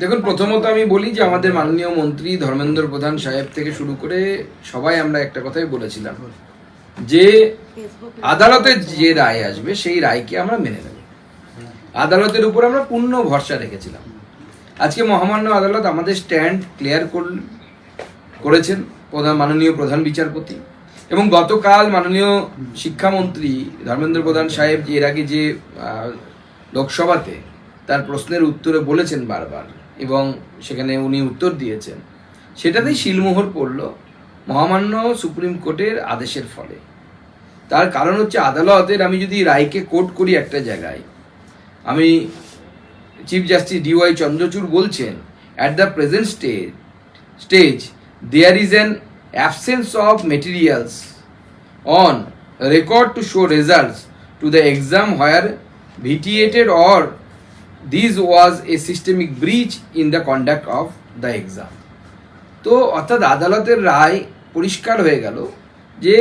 দেখুন, প্রথমত আমি বলি যে আমাদের মাননীয় মন্ত্রী ধর্মেন্দ্র প্রধান সাহেব থেকে শুরু করে সবাই আমরা একটা কথাই বলেছিলাম, যে আদালতের যে রায় আসবে, সেই রায়কে আমরা মেনে নেব। আদালতের উপর আমরা পূর্ণ ভরসা রেখেছিলাম। আজকে মহামান্য আদালত আমাদের স্ট্যান্ড ক্লিয়ার করেছেন প্রধান, মাননীয় প্রধান বিচারপতি এবং গতকাল মাননীয় শিক্ষামন্ত্রী ধর্মেন্দ্র প্রধান সাহেব যে এর আগে যে লোকসভাতে তার প্রশ্নের উত্তরে বলেছেন বারবার এবং সেখানে উনি উত্তর দিয়েছেন। সেটাতেই শিলমোহর পড়ল মহামান্য সুপ্রিম কোর্টের আদেশের ফলে। তার কারণ হচ্ছে আদালতের আমি যদি রায়কে কোর্ট করি একটা জায়গায়, আমি চিফ জাস্টিস ডিওয়াই চন্দ্রচূড় বলছেন at the present stage stage there is an absence of materials on record to show results to the exam where vitiated or this was a systemic breach in the conduct of the exam তো অর্থাৎ আদালতের রায় পরিষ্কার হয়ে গেল যে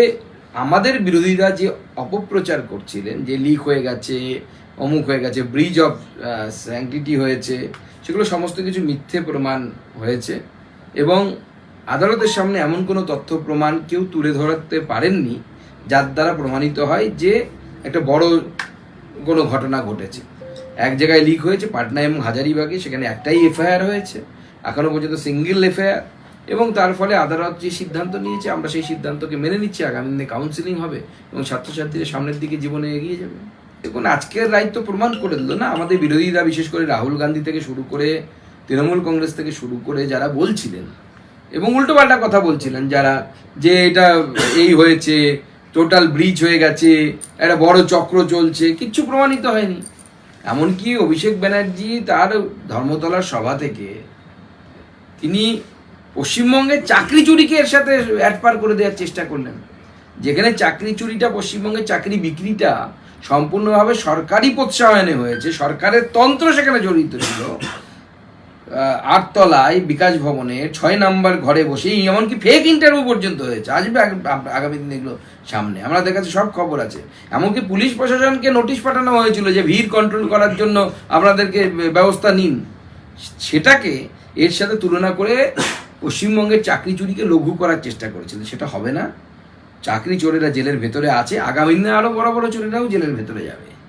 আমাদের বিরোধীরা যে অপপ্রচার করছিলেন, যে লিক হয়ে গেছে, অমুক হয়ে গেছে ব্রিজ অফ স্যাংটিটি হয়েছে, সেগুলো সমস্ত কিছু মিথ্যে প্রমাণ হয়েছে এবং আদালতের সামনে এমন কোনো তথ্য প্রমাণ কেউ তুলে ধরতে পারেননি, যার দ্বারা প্রমাণিত হয় যে একটা বড় কোনো ঘটনা ঘটেছে। এক জায়গায় লিক হয়েছে, পাটনা এবং হাজারিবাগে, সেখানে একটাই এফআইআর হয়েছে, এখনও পর্যন্ত সিঙ্গেল এফআইআর এবং তার ফলে আদালত যে সিদ্ধান্ত নিয়েছে, আমরা সেই সিদ্ধান্তকে মেনে নিচ্ছি, আগামী দিনে কাউন্সিলিং হবে, এবং ছাত্রছাত্রীরা সামনের দিকে জীবনে এগিয়ে যাবে। দেখুন, আজকের রায় তো প্রমাণ করে দিল না, আমাদের বিরোধীরা, বিশেষ করে রাহুল গান্ধী থেকে শুরু করে তৃণমূল কংগ্রেস থেকে শুরু করে যারা বলছিলেন, এবং উল্টোপাল্টা কথা বলছিলেন, যারা যে এটা এই হয়েছে টোটাল ব্রিজ হয়ে গেছে, একটা বড় চক্র চলছে কিচ্ছু প্রমাণিত হয়নি। এমনকি অভিষেক ব্যানার্জি তার ধর্মতলার সভা থেকে তিনি পশ্চিমবঙ্গে চাকরি চুরিকে এর সাথে অ্যাডপার করে দেওয়ার চেষ্টা করলেন। যেখানে চাকরি চুরিটা পশ্চিমবঙ্গের চাকরি বিক্রিটা সম্পূর্ণভাবে সরকারি প্রোৎসাহনে হয়েছে। সরকারের তন্ত্র সেখানে জড়িত ছিল। আটতলায় বিকাশ ভবনের ছয় নাম্বার ঘরে বসে এমনকি ফেক ইন্টারভিউ পর্যন্ত হয়েছে। আসবে আগ- আগ- আগামী দিন এগুলো সামনে। আমাদের কাছে সব খবর আছে। এমনকি পুলিশ প্রশাসনকে নোটিশ পাঠানো হয়েছিল যে ভিড় কন্ট্রোল করার জন্য আপনাদেরকে ব্যবস্থা নিন। সেটাকে এর সাথে তুলনা করে পশ্চিমবঙ্গের চাকরি চুরিকে লঘু করার চেষ্টা করেছিলেন। সেটা হবে না। চাকরি চোরেরা জেলের ভেতরে আছে। আগামী দিনে আরও বড় বড় চোরেরাও জেলের ভেতরে যাবে।